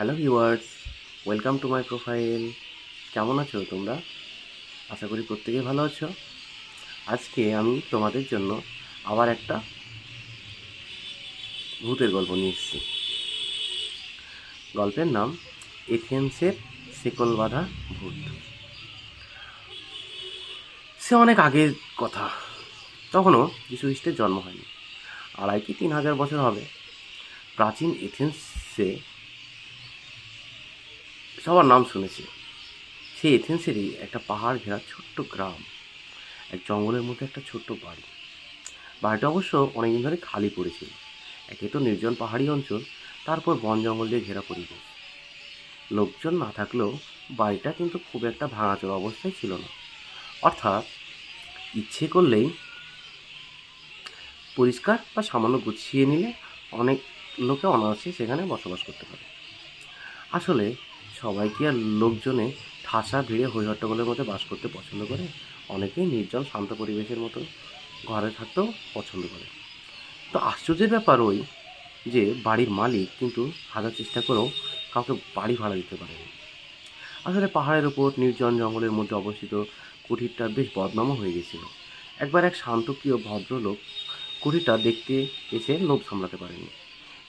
Hello viewers, welcome to my profile. কেমন আছো তোমরা? আশা করি প্রত্যেকেই ভালো আছো। আজকে আমি তোমাদের জন্য আবার একটা ভূতের গল্প নিয়ে এসেছি। গল্পের নাম এথেন্সের শিকল বাঁধা ভূত। সে অনেক আগের কথা। তখনও যিশু খ্রিস্টের জন্ম হয়নি। আড়াই কি তিন হাজার বছর হবে? প্রাচীন এথেন্সে সবার নাম শুনেছি। সেই এথেন্সেরই একটা পাহাড় ঘেরা ছোট্ট গ্রাম। এক জঙ্গলের মধ্যে একটা ছোট্ট বাড়ি। বাড়িটা অবশ্য অনেকদিন ধরে খালি পড়েছিল একে তো নির্জন পাহাড়ি অঞ্চল, তারপর বন জঙ্গল দিয়ে ঘেরা পরিবেশ। লোকজন না থাকলেও বাড়িটা কিন্তু খুব একটা ভাঙাচোরা অবস্থায় ছিল না। অর্থাৎ ইচ্ছে করলেই পরিষ্কার বা সামান্য গুছিয়ে নিলে অনেক লোকে অনায়াসে সেখানে বসবাস করতে পারে। আসলে সবাই কি আর লোকজনে ঠাসা ভিড়ে হইহট্টগোলের মধ্যে বাস করতে পছন্দ করে। অনেকেই নির্জন, শান্ত পরিবেশের মতো ঘরে থাকতেও পছন্দ করে। তো আশ্চর্যের ব্যাপার ওই যে বাড়ির মালিক কিন্তু হাজার চেষ্টা করেও কাউকে বাড়ি ভাড়া দিতে পারেনি। আসলে পাহাড়ের ওপর নির্জন জঙ্গলের মধ্যে অবস্থিত কুঠিরটা বেশ বদনামও হয়ে গেছিল। একবার এক শান্তপ্রিয় ভদ্রলোক কুঠিরটা দেখতে এসে লোভ সামলাতে পারেনি।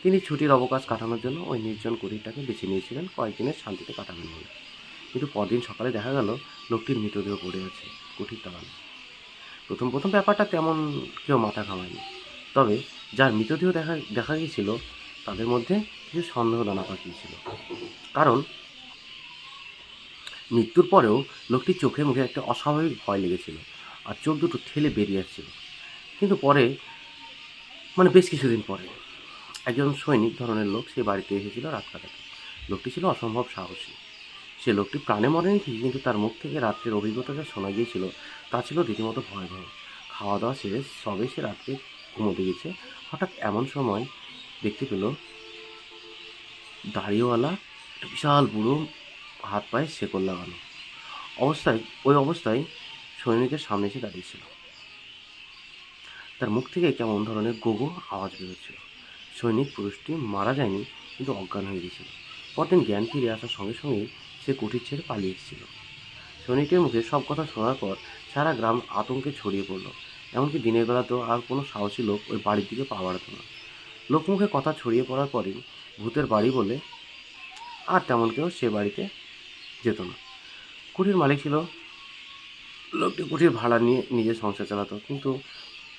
তিনি ছুটির অবকাশ কাটানোর জন্য ওই নির্জন কুঠিরটাকে বেছে নিয়েছিলেন। কয়েকদিনের শান্তিতে কাটাবেন বলে। কিন্তু পরদিন সকালে দেখা গেল, লোকটির মৃতদেহ পড়ে আছে কুঠির দাঁড়ানো প্রথম প্রথম ব্যাপারটা তেমন কেউ মাথা ঘামায়নি। তবে যার মৃতদেহ দেখা দেখা গিয়েছিল, তাদের মধ্যে কিছু সন্দেহ দানা পাকিয়েছিল কারণ মৃত্যুর পরেও লোকটির চোখে মুখে একটা অস্বাভাবিক ভয় লেগেছিল আর চোখ দুটো ঠেলে বেরিয়ে আসছিল। কিন্তু পরে মানে বেশ কিছুদিন পরে একজন সৈনিক ধরনের লোক সে বাড়িতে এসেছিল রাত কাটাতে। লোকটি ছিল অসম্ভব সাহসী। সে লোকটি প্রাণে মরেনি ঠিকই, কিন্তু তার মুখ থেকে রাত্রের অভিজ্ঞতা যা শোনা গিয়েছিল, তা ছিল রীতিমতো ভয়াবহ। খাওয়া দাওয়া শেষে সবে সে রাত্রে ঘুমোতে গেছে হঠাৎ এমন সময় দেখতে পেল, দাড়িওয়ালা একটা বিশাল বুড়ো হাত পায়ে শেকল লাগানো অবস্থায়, ওই অবস্থায় সৈনিকের সামনে এসে দাঁড়িয়েছিল। তার মুখ থেকে কেমন ধরনের গোগো আওয়াজ বেরোচ্ছিল সৈনিক পুরুষটি মারা যায়নি, কিন্তু অজ্ঞান হয়ে গেছিল। পরদিন জ্ঞান ফিরে আসার সঙ্গে সঙ্গেই সে কুঠির ছেড়ে পালিয়ে এসেছিল। সৈনিকের মুখে সব কথা শোনার পর সারা গ্রাম আতঙ্কে ছড়িয়ে পড়ল। এমনকি দিনের বেলা তো আর কোনো সাহসী লোক ওই বাড়ির দিকে পা বাড়াতো না। লোকমুখে কথা ছড়িয়ে পড়ার পরেই ভূতের বাড়ি বলে আর তেমন কেউ সে বাড়িতে যেত না। কুঠির মালিক ছিল, লোকটি কুঠির ভাড়া নিয়ে নিজের সংসার চালাতো, কিন্তু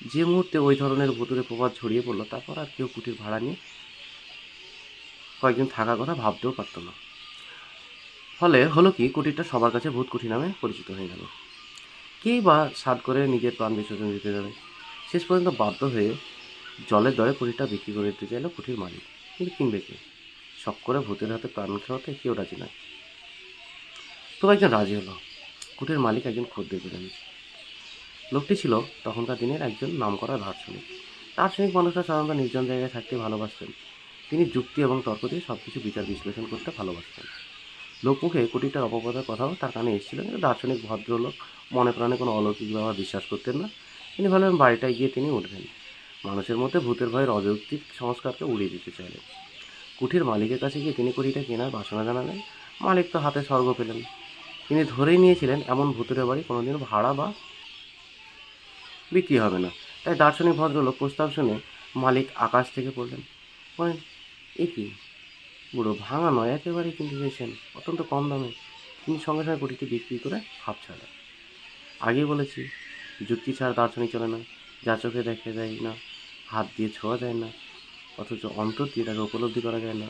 যে মুহূর্তে ওই ধরনের ভূতুরে প্রভাব ছড়িয়ে পড়ল, তারপর আর কেউ কুটির ভাড়া নিয়ে কয়েকদিন থাকার কথা ভাবতেও পারতো না। ফলে হলো কি, কুটিরটা সবার কাছে ভূত কুঠি নামে পরিচিত হয়ে গেল। কেই বা সাদ করে নিজের প্রাণ বিসর্জন দিতে যাবে। শেষ পর্যন্ত বাধ্য হয়ে জলের দরে কুটিরটা বিক্রি করে দিতে চাইলো কুঠির মালিক কিন্তু কিনবে কে? শখ করে ভূতের হাতে প্রাণ খাওয়াতে কেউ রাজি নয়। তবু একজন রাজি হলো। কুটির মালিক একজন খদ্দের পেলেন লোকটি ছিল তখনকার দিনের একজন নামকরা দার্শনিক। দার্শনিক মানুষরা সাধারণত নির্জন জায়গায় থাকতে ভালোবাসতেন। তিনি যুক্তি এবং তর্ক দিয়ে সব কিছু বিচার বিশ্লেষণ করতে ভালোবাসতেন। লোকমুখে কোটিটার অপবাদের কথাও তার কানে এসেছিল, কিন্তু দার্শনিক, ভদ্রলোক মনে প্রাণে কোনো অলৌকিক ব্যাপার বিশ্বাস করতেন না। তিনি ভাবলেন বাড়িটায় গিয়ে তিনি উঠবেন। মানুষের মধ্যে ভূতের ভয়ের অযৌক্তিক সংস্কারকে উড়িয়ে দিতে চাইলেন। কুঠির মালিকের কাছে গিয়ে তিনি কোটিটা কেনার বাসনা জানালেন। মালিক তো হাতে স্বর্গ পেলেন। তিনি ধরেই নিয়েছিলেন, এমন ভূতের বাড়ি কোনোদিন ভাড়া বা বিক্রি হবে না। তাই দার্শনিক ভদ্রলোক প্রস্তাব শুনে মালিক আকাশ থেকে পড়লেন। বলেন, এ কি? বুড়ো ভাঙা নয়, একেবারে কিনতে চেয়েছেন অত্যন্ত কম দামে। তিনি সঙ্গে সঙ্গে কোটিটি বিক্রি করে হাফ ছাড়লেন আগেই বলেছি, যুক্তি ছাড়া দার্শনিক চলে না। যা চোখে দেখে যায় না। হাত দিয়ে ছোঁয়া যায় না। অথচ অন্তর দিয়ে তাকে উপলব্ধি করা যায় না।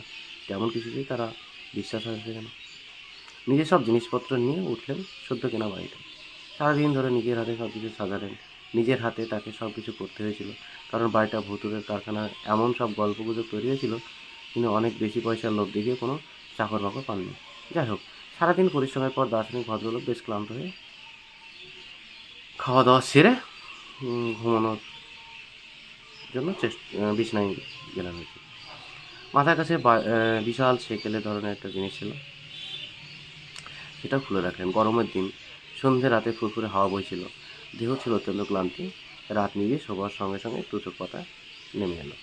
তেমন কিছুতেই তারা বিশ্বাস আসবে কেন নিজের সব জিনিসপত্র নিয়ে উঠলেন সদ্য কেনা বাড়িতে। সারাদিন ধরে নিজের হাতে সব কিছু সাজালেন। নিজের হাতে তাকে সব কিছু করতে হয়েছিল। কারণ বাড়িটা ভুতুরের কারখানার এমন সব গল্পগুজব তৈরি হয়েছিল তিনি অনেক বেশি পয়সার লোভ দেখিয়ে কোনো চাকর বাকর পাননি। যাই হোক, সারাদিন পরিশ্রমের পর দার্শনিক ভদ্রলোক বেশ ক্লান্ত হয়ে খাওয়া দাওয়া সেরে ঘুমানোর জন্য চেষ্টা বিছনায় গেলেন আর কি। মাথার কাছে বিশাল সেকেলে ধরনের একটা জিনিস ছিল সেটা খুলে রাখলেন। গরমের দিন সন্ধে রাতে ফুরফুরে হাওয়া বইছিল। দেহ ছিল অত্যন্ত ক্লান্তি। রাত নিয়ে শোবার সঙ্গে সঙ্গে চোখ পাতা নেমে এলো।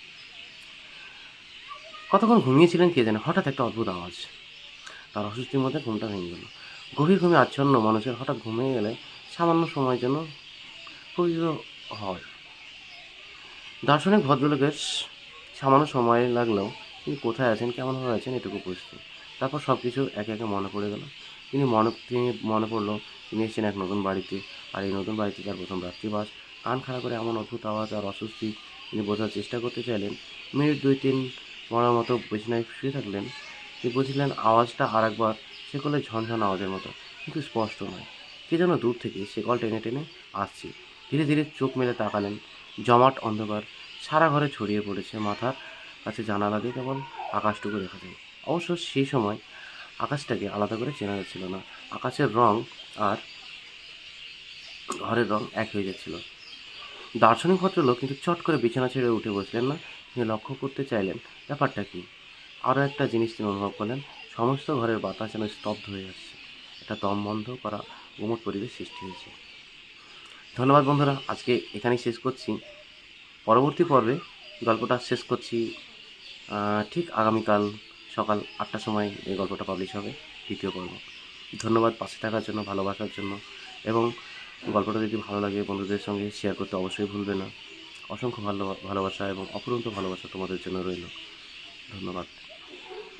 কতক্ষণ ঘুমিয়েছিলেন কে জানে? হঠাৎ একটা অদ্ভুত আওয়াজ। তার অসুস্থির মধ্যে ঘুমটা ভেঙে গেল। গভীর ঘুমে আচ্ছন্ন মানুষের হঠাৎ ঘুমিয়ে গেলে সামান্য সময়ের জন্য প্রয়োজন হয়। দার্শনিক ভদ্রলোকের সামান্য সময় লাগলেও তিনি কোথায় আছেন কেমনভাবে আছেন এটুকু বুঝতে। তারপর সব কিছু একে একে মনে পড়ে গেল। তিনি মনে তিনি মনে পড়ল, তিনি এসেছেন এক নতুন বাড়িতে। আর এই নতুন বাড়িতে তার প্রথম রাত্রিবাস। কান খাড়া করে এমন অদ্ভুত আওয়াজ আর অস্বস্তি তিনি বোঝার চেষ্টা করতে চাইলেন। মিনিট দুই তিন মরার মতো বিছানায় শুয়ে থাকলেন। তিনি বুঝলেন আওয়াজটা আর একবার সে করলে ঝনঝন আওয়াজের মতো। কিন্তু স্পষ্ট নয়। কে যেন দূর থেকে সে কল টেনে টেনে আসছে। ধীরে ধীরে চোখ মেলে তাকালেন। জমাট অন্ধকার। সারা ঘরে ছড়িয়ে পড়েছে মাথার কাছে জানালা দিয়ে কেবল আকাশটুকু দেখা যায়। অবশ্য সেই সময় আকাশটাকে আলাদা করে চেনা যাচ্ছিল না। আকাশের রং আর ঘরের রং এক হয়ে যাচ্ছিল। দার্শনিক ভদ্রলোক কিন্তু চট করে বিছানা ছেড়ে উঠে বসলেন না। তিনি লক্ষ্য করতে চাইলেন, ব্যাপারটা কি? আরও একটা জিনিস তিনি অনুভব করলেন, সমস্ত ঘরের বাতাস যেন স্তব্ধ হয়ে আসছে। একটা দম বন্ধ করা গুমট পরিবেশ সৃষ্টি হয়েছে। ধন্যবাদ বন্ধুরা, আজকে এখানেই শেষ করছি। পরবর্তী পর্বে গল্পটা শেষ করছি। ঠিক আগামীকাল। সকাল আটটার সময় এই গল্পটা পাবলিশ হবে, দ্বিতীয় পর্ব। ধন্যবাদ পাশে থাকার জন্য, ভালোবাসার জন্য। এবং গল্পটা যদি ভালো লাগে, বন্ধুদের সঙ্গে শেয়ার করতে অবশ্যই ভুলবে না। অসংখ্য ভালো, ভালোবাসা এবং অপরন্ত ভালোবাসা তোমাদের জন্য রইল। ধন্যবাদ।